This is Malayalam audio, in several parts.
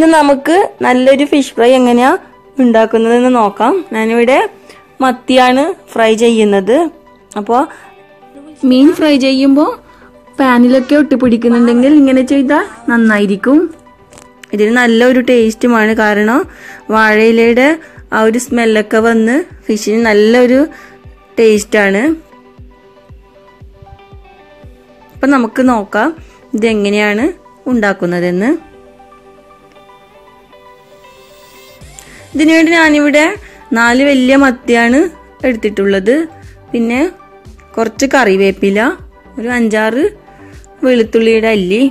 ഇന്ന് നമുക്ക് നല്ലൊരു ഫിഷ് ഫ്രൈ എങ്ങനെയാ ഉണ്ടാക്കുന്നതെന്ന് നോക്കാം. ഞാനിവിടെ മത്തിയാണ് ഫ്രൈ ചെയ്യുന്നത്. അപ്പോൾ മീൻ ഫ്രൈ ചെയ്യുമ്പോൾ പാനിലൊക്കെ ഒട്ടിപ്പിടിക്കുന്നുണ്ടെങ്കിൽ ഇങ്ങനെ ചെയ്താൽ നന്നായിരിക്കും. ഇതിന് നല്ലൊരു ടേസ്റ്റുമാണ് കാരണം വാഴയിലയുടെ ആ ഒരു സ്മെല്ലൊക്കെ വന്ന് ഫിഷിന് നല്ലൊരു ടേസ്റ്റാണ് അപ്പം നമുക്ക് നോക്കാം ഇതെങ്ങനെയാണ് ഉണ്ടാക്കുന്നതെന്ന്. ഇതിനുവേണ്ടി ഞാനിവിടെ നാല് വലിയ മത്തിയാണ് എടുത്തിട്ടുള്ളത്. പിന്നെ കുറച്ച് കറിവേപ്പില ഒരു അഞ്ചാറ് വെളുത്തുള്ളിയുടെ അല്ലി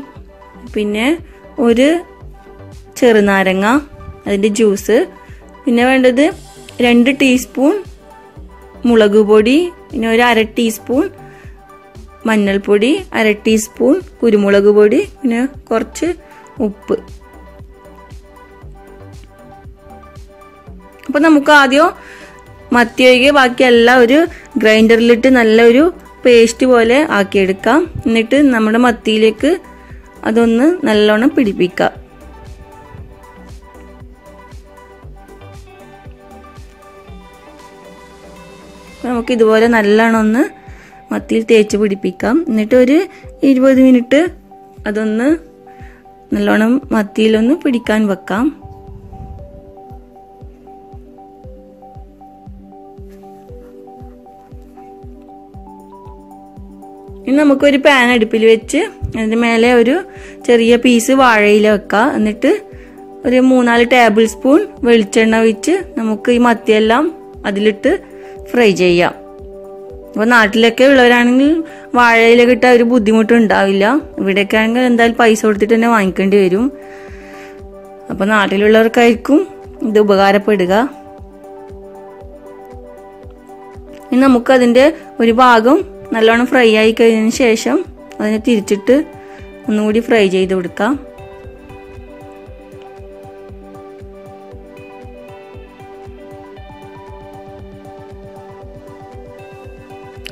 പിന്നെ ഒരു ചെറുനാരങ്ങ അതിന്റെ ജ്യൂസ് പിന്നെ വേണ്ടത് രണ്ട് ടീസ്പൂൺ മുളക് പൊടി പിന്നെ ഒരു അര ടീസ്പൂൺ മഞ്ഞൾപ്പൊടി അര ടീസ്പൂൺ കുരുമുളക് പൊടി പിന്നെ കുറച്ച് ഉപ്പ്. അപ്പോൾ നമുക്ക് ആദ്യം മത്തി ഒഴികെ ബാക്കിയെല്ലാം ഒരു ഗ്രൈൻഡറിലിട്ട് നല്ലൊരു പേസ്റ്റ് പോലെ ആക്കിയെടുക്കാം. എന്നിട്ട് നമ്മുടെ മത്തിയിലേക്ക് അതൊന്ന് നല്ലോണം പിടിപ്പിക്കാം. നമുക്ക് ഇതുപോലെ നല്ലോണം ഒന്ന് മത്തിയിൽ തേച്ച് പിടിപ്പിക്കാം. എന്നിട്ട് ഒരു ഇരുപത് മിനിറ്റ് അതൊന്ന് നല്ലോണം മത്തിയിലൊന്ന് പിടിക്കാൻ വെക്കാം. ഇനി നമുക്കൊരു പാൻ അടുപ്പിൽ വെച്ച് അതിന്റെ മേലെ ഒരു ചെറിയ പീസ് വാഴയില വെക്കാം. എന്നിട്ട് ഒരു മൂന്നാൽ ടേബിൾ സ്പൂൺ വെളിച്ചെണ്ണ ഒഴിച്ച് നമുക്ക് ഈ മത്തിയെല്ലാം അതിലിട്ട് ഫ്രൈ ചെയ്യാം. അപ്പോൾ നാട്ടിലൊക്കെ ഉള്ളവരാണെങ്കിൽ വാഴയില കിട്ടാൻ ഒരു ബുദ്ധിമുട്ട് ഉണ്ടാവില്ല ഇവിടെയൊക്കെ ആണെങ്കിൽ എന്തായാലും പൈസ കൊടുത്തിട്ട് തന്നെ വാങ്ങിക്കേണ്ടി വരും. അപ്പോൾ നാട്ടിലുള്ളവർക്കായിരിക്കും ഇത് ഉപകാരപ്പെടുക. ഇനി നമുക്കതിന്റെ ഒരു ഭാഗം നല്ലോണം ഫ്രൈ ആയി കഴിഞ്ഞതിന് ശേഷം അതിനെ തിരിച്ചിട്ട് ഒന്നുകൂടി ഫ്രൈ ചെയ്ത് കൊടുക്കാം.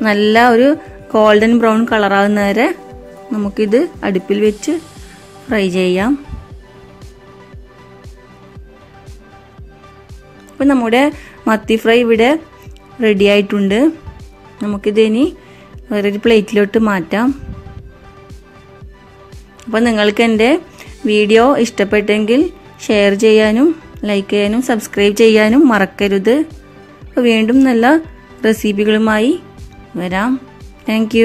നല്ല ഒരു ഗോൾഡൻ ബ്രൗൺ കളറാകുന്ന വരെ നമുക്കിത് അടുപ്പിൽ വെച്ച് ഫ്രൈ ചെയ്യാം. ഇപ്പം നമ്മുടെ മത്തി ഫ്രൈ ഇവിടെ റെഡി ആയിട്ടുണ്ട്. നമുക്കിതിനി വേറൊരു പ്ലേറ്റിലോട്ട് മാറ്റാം. അപ്പോൾ നിങ്ങൾക്ക് എന്റെ വീഡിയോ ഇഷ്ടപ്പെട്ടെങ്കിൽ ഷെയർ ചെയ്യാനും ലൈക്ക് ചെയ്യാനും സബ്സ്ക്രൈബ് ചെയ്യാനും മറക്കരുത്. വീണ്ടും നല്ല റെസിപ്പികളുമായി വരാം. താങ്ക്